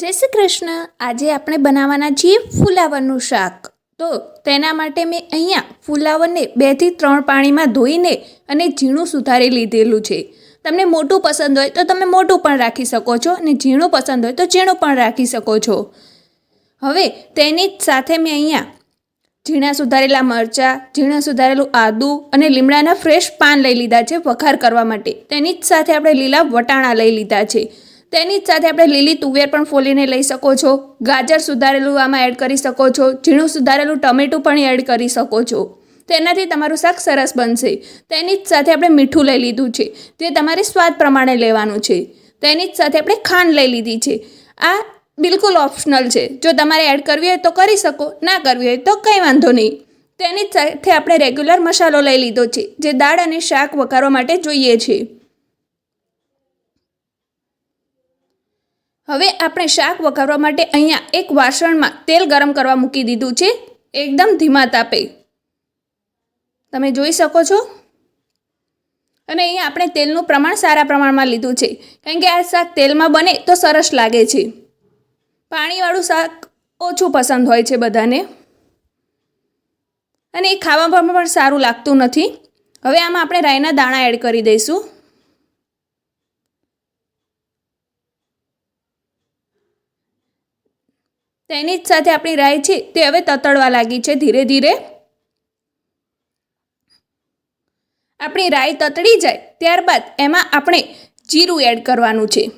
જય શ્રી કૃષ્ણ. આજે આપણે બનાવવાના છીએ ફુલાવરનું શાક. તો તેના માટે મેં અહીંયા ફુલાવરને બેથી ત્રણ પાણીમાં ધોઈને અને ઝીણું સુધારી લીધેલું છે. તમને મોટું પસંદ હોય તો તમે મોટું પણ રાખી શકો છો અને ઝીણું પસંદ હોય તો ઝીણું પણ રાખી શકો છો. હવે તેની સાથે મેં અહીંયા ઝીણા સુધારેલા મરચાં, ઝીણા સુધારેલું આદું અને લીમડાના ફ્રેશ પાન લઈ લીધા છે વઘાર કરવા માટે. તેની જ સાથે આપણે લીલા વટાણા લઈ લીધા છે. તેની જ સાથે આપણે લીલી તુવેર પણ ફોલીને લઈ શકો છો. ગાજર સુધારેલું આમાં એડ કરી શકો છો. ઝીણું સુધારેલું ટમેટું પણ એડ કરી શકો છો. તેનાથી તમારું શાક સરસ બનશે. તેની જ સાથે આપણે મીઠું લઈ લીધું છે તે તમારે સ્વાદ પ્રમાણે લેવાનું છે. તેની જ સાથે આપણે ખાંડ લઈ લીધી છે. આ બિલકુલ ઓપ્શનલ છે. જો તમારે એડ કરવી હોય તો કરી શકો, ના કરવી હોય તો કંઈ વાંધો નહીં. તેની જ સાથે આપણે રેગ્યુલર મસાલો લઈ લીધો છે, જે દાળ અને શાક વઘારવા માટે જોઈએ છે. હવે આપણે શાક વઘારવા માટે અહીંયા એક વાસણમાં તેલ ગરમ કરવા મૂકી દીધું છે. એકદમ ધીમા તાપે. તમે જોઈ શકો છો. અને અહીંયા આપણે તેલનું પ્રમાણ સારા પ્રમાણમાં લીધું છે. કારણ કે આ શાક તેલમાં બને તો સરસ લાગે છે. પાણીવાળું શાક ઓછું પસંદ હોય છે બધાને. અને એ ખાવામાં પણ સારું લાગતું નથી. હવે આમાં આપણે રાઈના દાણા એડ કરી દઈશું. તેની જ સાથે આપણી રાય છે, તે હવે તતડવા લાગી છે ધીરે ધીરે. આપણી રાઈ તતડી જાય ત્યારબાદ એમાં આપણે જીરું એડ કરવાનું છે.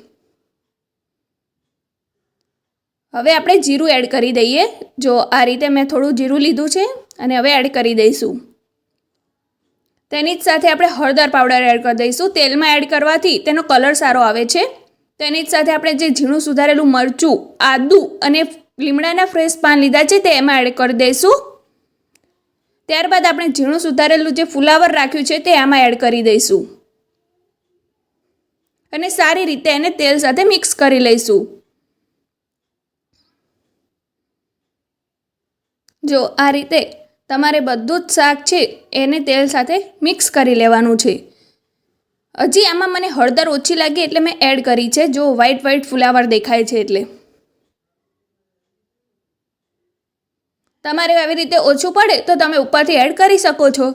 હવે આપણે જીરું એડ કરી દઈએ. જો આ રીતે મેં થોડું જીરું લીધું છે અને હવે એડ કરી દઈશું. તેની જ સાથે આપણે હળદર પાવડર એડ કરી દઈશું. તેલમાં એડ કરવાથી તેનો કલર સારો આવે છે. તેની જ સાથે આપણે જે ઝીણું સુધારેલું મરચું, આદું અને લીમડાના ફ્રેશ પાન લીધા છે તે એમાં એડ કરી દઈશું. ત્યારબાદ આપણે ઝીણું સુધારેલું જે ફુલાવર રાખ્યું છે તે આમાં એડ કરી દઈશું. અને સારી રીતે એને તેલ સાથે મિક્સ કરી લઈશું. જો આ રીતે તમારે બધું જ શાક છે એને તેલ સાથે મિક્સ કરી લેવાનું છે. હજી આમાં મને હળદર ઓછી લાગી એટલે મેં એડ કરી છે, જો વ્હાઈટ વ્હાઈટ ફુલાવર દેખાય છે એટલે. તમારે આવી રીતે ઓછું પડે તો તમે ઉપરથી એડ કરી શકો છો.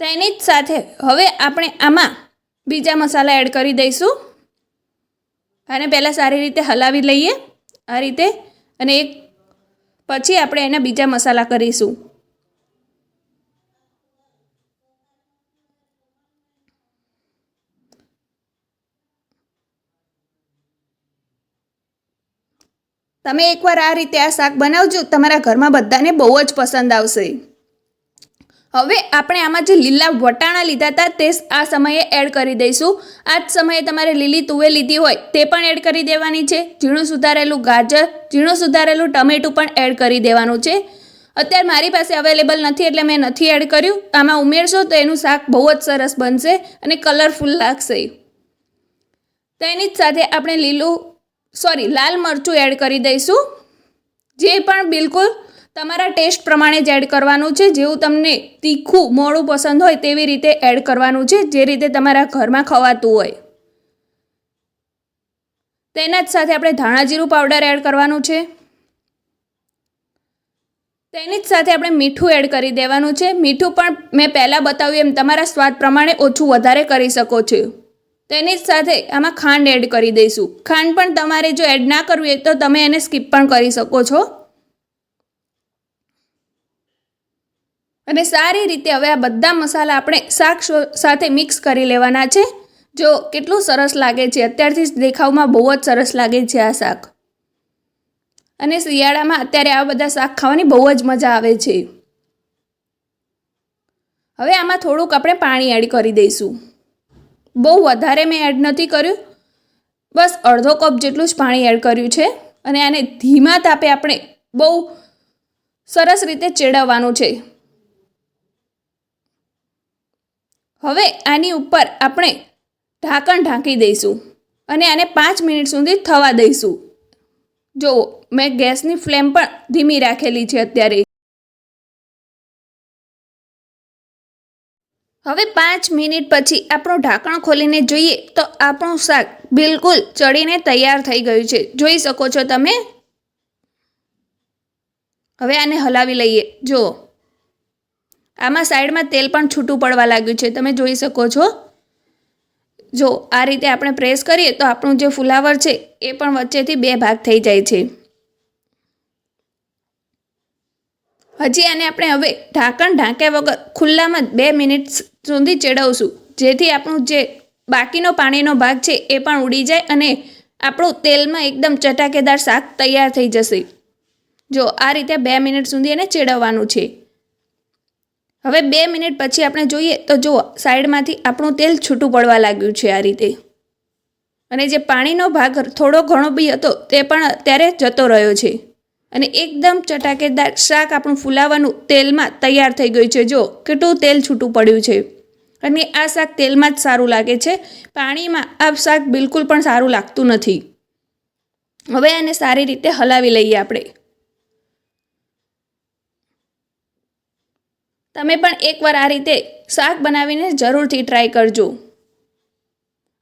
તેની જ સાથે હવે આપણે આમાં બીજા મસાલા એડ કરી દઈશું. અને પહેલાં સારી રીતે હલાવી લઈએ આ રીતે અને એક પછી આપણે એના બીજા મસાલા કરીશું. તમે એકવાર આ રીતે આ શાક બનાવજો, તમારા ઘરમાં બધાને બહુ જ પસંદ આવશે. હવે આપણે આમાં જે લીલા વટાણા લીધા હતા, તે આ સમયે એડ કરી દઈશું. આ જ સમયે તમારે લીલી તુવેર લીધી હોય, તે પણ એડ કરી દેવાની છે. ઝીણું સુધારેલું ગાજર, ઝીણું સુધારેલું ટમેટું પણ એડ કરી દેવાનું છે. અત્યારે મારી પાસે અવેલેબલ નથી એટલે મેં નથી એડ કર્યું. આમાં ઉમેરશો તો એનું શાક બહુ જ સરસ બનશે અને કલરફુલ લાગશે. તેની જ સાથે આપણે લીલું સોરી, લાલ મરચું એડ કરી દઈશું. જે પણ બિલકુલ તમારા ટેસ્ટ પ્રમાણે જ એડ કરવાનું છે, જેવું તમને તીખું, મોડું પસંદ હોય તેવી રીતે એડ કરવાનું છે, જે રીતે તમારા ઘરમાં ખવાતું હોય. તેના જ સાથે આપણે ધાણા જીરું પાવડર એડ કરવાનું છે. તેની જ સાથે આપણે મીઠું એડ કરી દેવાનું છે. મીઠું પણ મેં પહેલાં બતાવ્યું એમ, તમારા સ્વાદ પ્રમાણે ઓછું વધારે કરી શકો છો. તેની જ સાથે આમાં ખાંડ એડ કરી દઈશું. ખાંડ પણ તમારે જો એડ ના કરવી હોય તો તમે એને સ્કીપ પણ કરી શકો છો. અને સારી રીતે હવે આ બધા મસાલા આપણે શાક સાથે મિક્સ કરી લેવાના છે. જો કેટલું સરસ લાગે છે, અત્યારથી જ દેખાવમાં બહુ જ સરસ લાગે છે આ શાક. અને શિયાળામાં અત્યારે આ બધા શાક ખાવાની બહુ જ મજા આવે છે. હવે આમાં થોડુંક આપણે પાણી એડ કરી દઈશું. બહુ વધારે મેં એડ નથી કર્યું. બસ અડધો કપ જેટલું જ પાણી એડ કર્યું છે અને આને ધીમા તાપે આપણે બહુ સરસ રીતે ચેડવવાનું છે. હવે આની ઉપર આપણે ઢાંકણ ઢાંકી દઈશું અને આને પાંચ મિનિટ સુધી થવા દઈશું. જો મેં ગેસની ફ્લેમ પણ ધીમી રાખેલી છે અત્યારે. હવે પાંચ મિનિટ પછી આપણું ઢાંકણ ખોલીને જોઈએ તો આપણું શાક બિલકુલ ચડીને તૈયાર થઈ ગયું છે. જોઈ શકો છો તમે? હવે આને હલાવી લઈએ. જુઓ આમાં સાઈડમાં તેલ પણ છૂટું પડવા લાગ્યું છે. તમે જોઈ શકો છો? જો, આ રીતે આપણે પ્રેસ કરીએ તો આપણું જે ફુલાવર છે એ પણ વચ્ચેથી બે ભાગ થઈ જાય છે. હજી આને આપણે હવે ઢાંકણ ઢાંક્યા વગર ખુલ્લામાં જ બે મિનિટ સુધી ચેડવશું. જેથી આપણું જે બાકીનો પાણીનો ભાગ છે એ પણ ઉડી જાય અને આપણું તેલમાં એકદમ ચટાકેદાર શાક તૈયાર થઈ જશે. જો આ રીતે બે મિનિટ સુધી એને ચેડવવાનું છે. હવે બે મિનિટ પછી આપણે જોઈએ તો જુઓ સાઈડમાંથી આપણું તેલ છૂટું પડવા લાગ્યું છે આ રીતે. અને જે પાણીનો ભાગ થોડો ઘણો બી હતો તે પણ અત્યારે જતો રહ્યો છે. અને એકદમ ચટાકેદાર શાક આપણું ફૂલાવાનું તેલમાં તૈયાર થઈ ગયું છે. જો, કેટલું તેલ છૂટું પડ્યું છે. અને આ શાક તેલમાં જ સારું લાગે છે. પાણીમાં આ શાક બિલકુલ પણ સારું લાગતું નથી. હવે આને સારી રીતે હલાવી લઈએ આપણે. તમે પણ એકવાર આ રીતે શાક બનાવીને જરૂરથી ટ્રાય કરજો.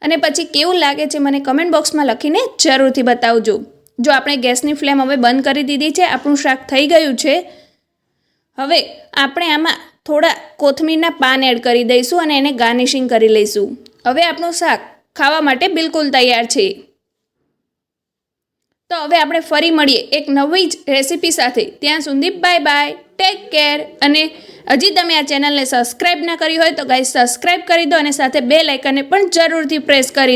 અને પછી કેવું લાગે છે મને કમેન્ટ બોક્સમાં લખીને જરૂરથી બતાવજો. જો આપણે ગેસની ફ્લેમ હવે બંધ કરી દીધી છે, આપણું શાક થઈ ગયું છે, હવે આપણે આમાં થોડા કોથમીરના પાન એડ કરી દઈશું અને એને ગાર્નિશિંગ કરી લઈશું. હવે આપણું શાક ખાવા માટે બિલકુલ તૈયાર છે. તો હવે આપણે ફરી મળીએ એક નવી જ રેસીપી સાથે. ત્યાં સુધી બાય બાય ટેક કેર અને હજી તમે આ ચેનલને સબસ્ક્રાઈબ ના કરી હોય તો ગાઈસ સબસ્ક્રાઈબ કરી દો અને સાથે બે લાઇકનને પણ જરૂરથી પ્રેસ કરી